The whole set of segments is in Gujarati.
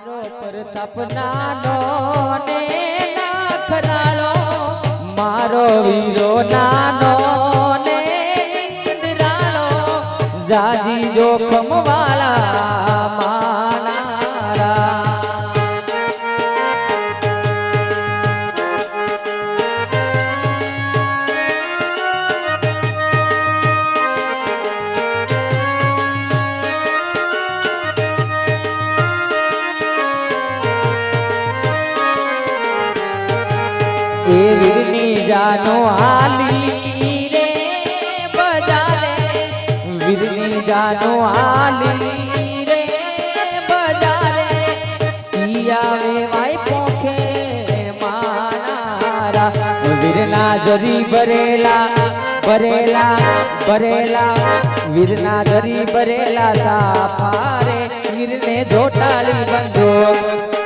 મારો પ્રતાપ નાનો ને નાખરાળો મારો વીરો નાનો ને નિંદરાળો જાજી જોખમ વાળા એ વીરની જાનો હાલી રે બજારે વીરની જાનો હાલી રે બજારે ઈયાવે વાય પોખે માનારા વીરના જરી ભરેલા ભરેલા ભરેલા. વીરના જરી ભરેલા સાફારે વીરને જોટાળી બંધો.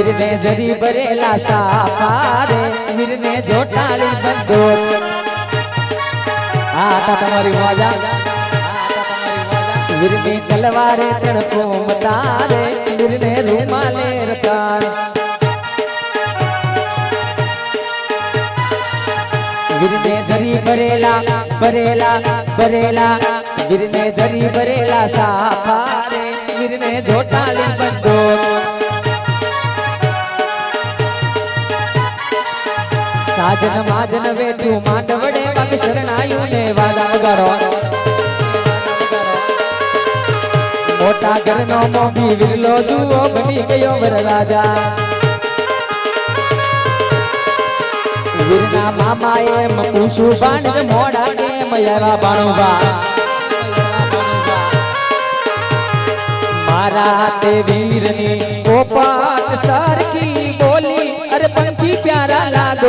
વીરને જરી ભરેલા સાપારે વીરને જોટાળી બંધો આ તા તમારી મજા વીરની તલવારે તડફો મતારે વીરને રૂમાલે રતાર વીરને જરી ભરેલા ભરેલા ભરેલા વીરને જરી ભરેલા સાપારે વીરને જોટાળી બંધો સાજન માજન વેઠું માંડવડે મગ શરણાયું ને વાદા કરો મોટા ઘરનો મોભી વિરલો જુઓ, બની ગયો વરરાજા વીરના મામા એમ પૂછું બાણ મોડા કેમ યારા બાણુબા. મારા તે વીરની પોપટ સરખી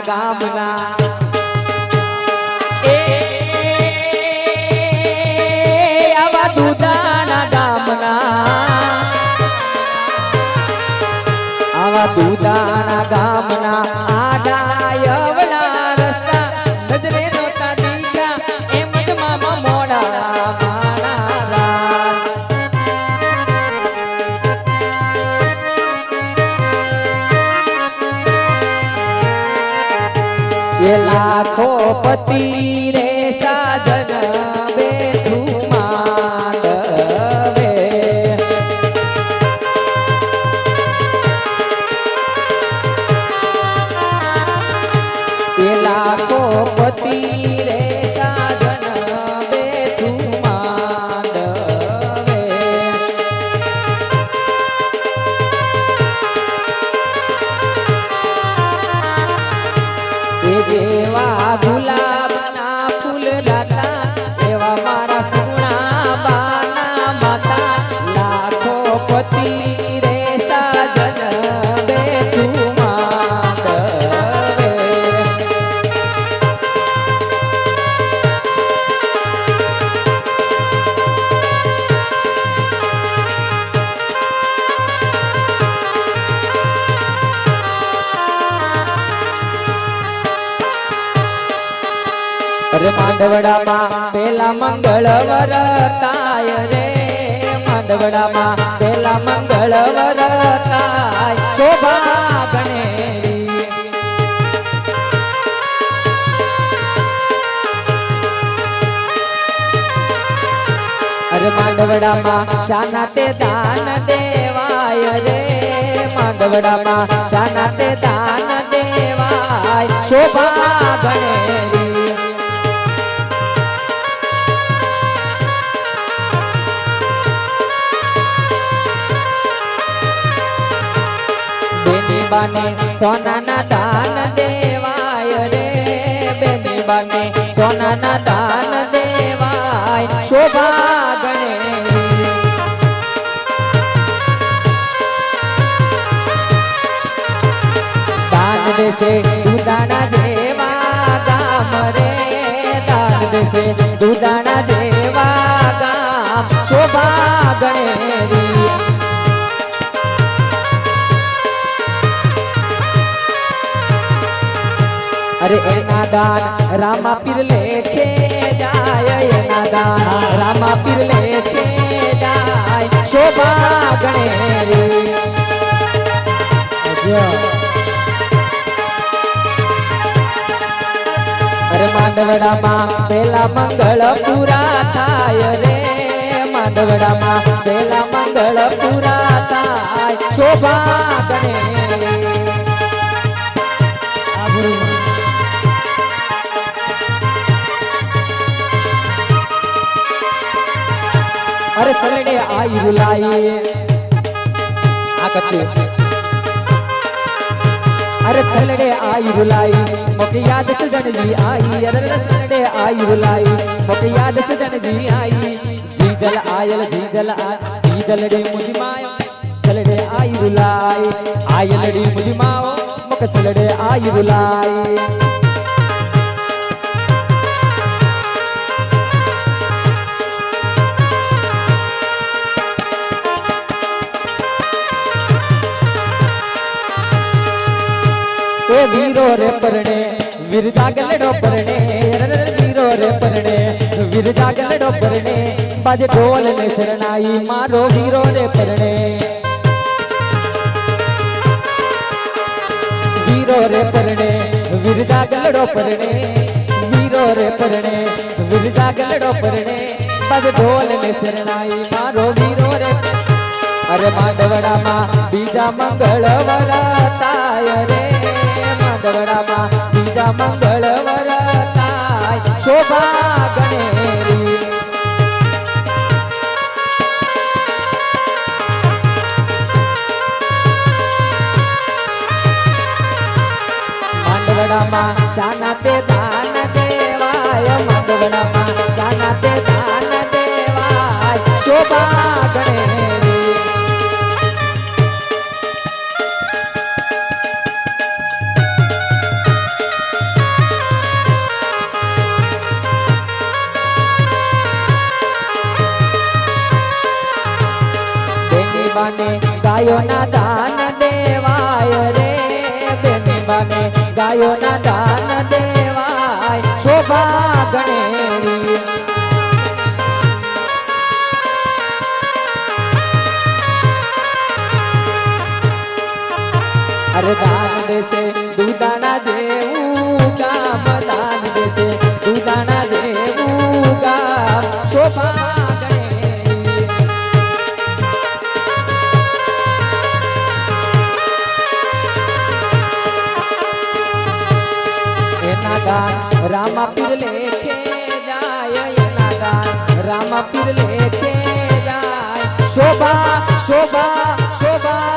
ગામના. ગામના. આવા ગામના. આડાયવના માંડવડામાં પેલા મંગળવર તાય રે. માંડવડામાં પેલા મંગળવર તાય. શોભા ગણેરી. અરે માંડવડામાં શાના તે દાન દેવાય રે. માંડવડામાં શાના તે દાન દેવાય. શોભા ગણેરી. બેની બાને સોનાના દાન દેવાય રે, બેબી બાને સોનાના દાન દેવાય. શોભા ગણે. દાન દેશે દુદાણા જેવા ગામ રે, દાન દેશે દુદાણા જેવા ગામ. શોભા ગણેરી અરે એના દાન રામા પીર લેખે જાય એના દાન. રામા પીર લેખે જાય. શોભા ગણેરી અરે માંડવડામાં પેલા મંગળ પૂરા થાય રે. માંડવડામાં પેલા મંગળ પૂરા થાય. શોભા ગણેરી અરે ચરણે આઈ રૂલાઈ આ કચ્છી અરે ચરણે આઈ રૂલાઈ મોકે યાદ સજનજી આઈ. અરે ચરણે આઈ રૂલાઈ મોકે યાદ સજનજી આઈ. જી જલ આયલ જી જલ આ- જી રે મુજી માયો. સલડે આઈ રૂલાઈ રે મુજી માઓ મોકે સલડે આઈ રૂલાઈ વીર જાગલડો પરણે રે વીરો રે પરણે, વીર જાગલડો પરણે, બાજે ઢોલ ને શરણાઈ મારો વીરો રે પરણે. વીરો રે પરણે, વીર જાગલડો પરણે, વીરો રે પરણે, વીર જાગલડો પરણે, બાજે ઢોલ ને શરણાઈ મારો વીરો રે અરે માંડવડામાં બીજા મંગળ વરતાય રે. માંડવડામાં બીજા મંગળ વરતાય શોભા ગણેરી માંડવડામાં શાના તે દાન દેવાય. માંડવડામાં શાના તે દાન દેવાય. શોભા ગાયો ના દાન દેવાય રે. બેની બાને ગાયો ના દાન દેવાય. શોભા ગણેરી. અરે દાન દેશે, દુદાણા જેવું કામ દાન દેશે, દુદાણા જેવું કામ શોભા રામા પીર લેખે જાય એના ગાન રામા પીર લેખે જાય. શોભા શોભા શોભા.